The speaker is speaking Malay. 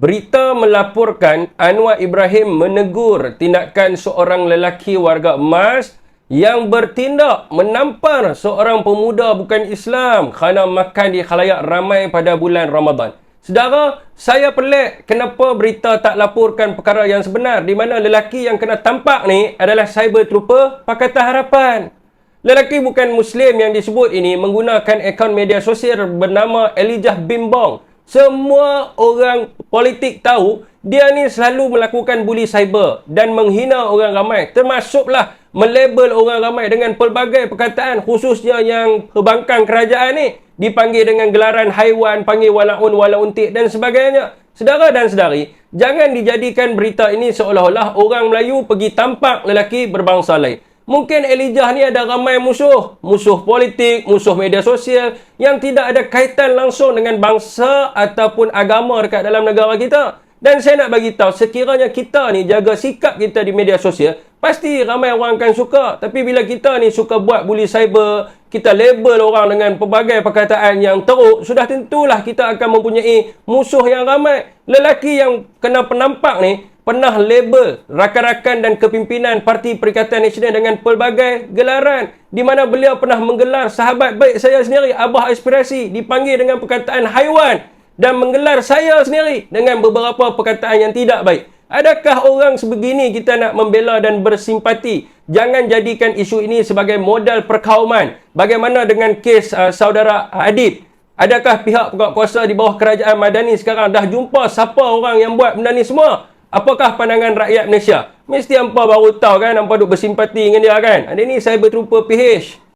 Berita melaporkan Anwar Ibrahim menegur tindakan seorang lelaki warga emas yang bertindak menampar seorang pemuda bukan Islam kerana makan di khalayak ramai pada bulan Ramadan. Sedara, saya pelik kenapa berita tak laporkan perkara yang sebenar di mana lelaki yang kena tampak ni adalah cyber trooper Pakatan Harapan. Lelaki bukan Muslim yang disebut ini menggunakan akaun media sosial bernama Elijah Bimbong. Semua orang politik tahu dia ni selalu melakukan bully cyber dan menghina orang ramai. Termasuklah melabel orang ramai dengan pelbagai perkataan khususnya yang pembangkang kerajaan ni dipanggil dengan gelaran haiwan, panggil walaun, walauntik dan sebagainya. Sedara dan sedari, jangan dijadikan berita ini seolah-olah orang Melayu pergi tampak lelaki berbangsa lain. Mungkin Elijah ni ada ramai musuh. Musuh politik, musuh media sosial yang tidak ada kaitan langsung dengan bangsa ataupun agama dekat dalam negara kita. Dan saya nak bagi tahu sekiranya kita ni jaga sikap kita di media sosial, pasti ramai orang akan suka. Tapi bila kita ni suka buat bully cyber, kita label orang dengan pelbagai perkataan yang teruk, sudah tentulah kita akan mempunyai musuh yang ramai. Lelaki yang kena penampak ni, pernah label rakan-rakan dan kepimpinan Parti Perikatan Nasional dengan pelbagai gelaran di mana beliau pernah menggelar sahabat baik saya sendiri Abah Aspirasi dipanggil dengan perkataan haiwan dan menggelar saya sendiri dengan beberapa perkataan yang tidak baik. Adakah orang sebegini kita nak membela dan bersimpati? Jangan jadikan isu ini sebagai modal perkauman. Bagaimana dengan kes uh, saudara Adib? Adakah pihak kuasa di bawah kerajaan Madani sekarang dah jumpa siapa orang yang buat benda ni semua? Apakah pandangan rakyat Malaysia? Mesti hampa baru tahu kan, hampa duk bersimpati dengan dia kan? Ada ni saya berterupa PH.